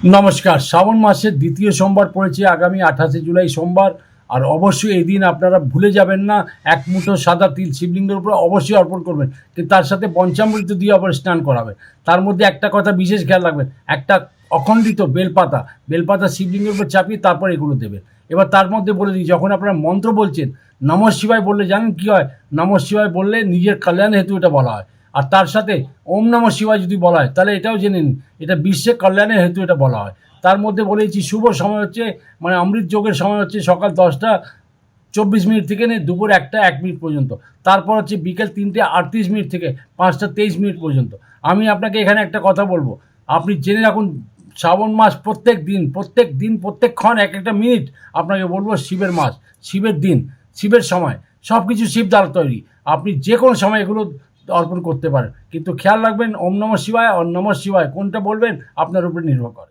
নমস্কার। শ্রাবণ মাসের দ্বিতীয় সোমবার পড়েছে আগামী আঠাশে জুলাই সোমবার। আর অবশ্যই এই দিন আপনারা ভুলে যাবেন না, এক মুঠো সাদা তিল শিবলিঙ্গের উপর অবশ্যই অর্পণ করবেন। কিন্তু তার সাথে পঞ্চামৃত দিয়ে আবার স্নান করাবেন। তার মধ্যে একটা কথা বিশেষ খেয়াল রাখবেন, একটা অখণ্ডিত বেলপাতা বেলপাতা শিবলিঙ্গের উপর চাপিয়ে তারপর এগুলো দেবেন। এবার তার মধ্যে বলে দিই, যখন আপনারা মন্ত্র বলছেন, নম শিবায় বললে জানেন কি হয়? নম শিবায় বললে নিজের কল্যাণ হেতু এটা বলা হয়। আর তার সাথে ওম নম শিবায় যদি বলা হয়, তাহলে এটাও জেনে নিন, এটা বিশ্বের কল্যাণের হেতু এটা বলা হয়। তার মধ্যে বলেছি, শুভ সময় হচ্ছে মানে অমৃত যোগের সময় হচ্ছে সকাল দশটা চব্বিশ মিনিট থেকে নিয়ে দুপুর একটা এক মিনিট পর্যন্ত। তারপর হচ্ছে বিকেল তিনটে আটত্রিশ মিনিট থেকে পাঁচটা তেইশ মিনিট পর্যন্ত। আমি আপনাকে এখানে একটা কথা বলব, আপনি জেনে রাখুন, শ্রাবণ মাস প্রত্যেক দিন প্রত্যেক দিন প্রত্যেকক্ষণ এক একটা মিনিট আপনাকে বলব শিবের মাস, শিবের দিন, শিবের সময় সব কিছু শিব দ্বারা তৈরি। আপনি যে কোনো সময় এগুলো অর্পণ করতে পারেন। কিন্তু খেয়াল রাখবেন, ওম নম শিবায়, অন্নম নমঃ শিবায় কোনটা বলবেন আপনার উপরে নির্ভর করে।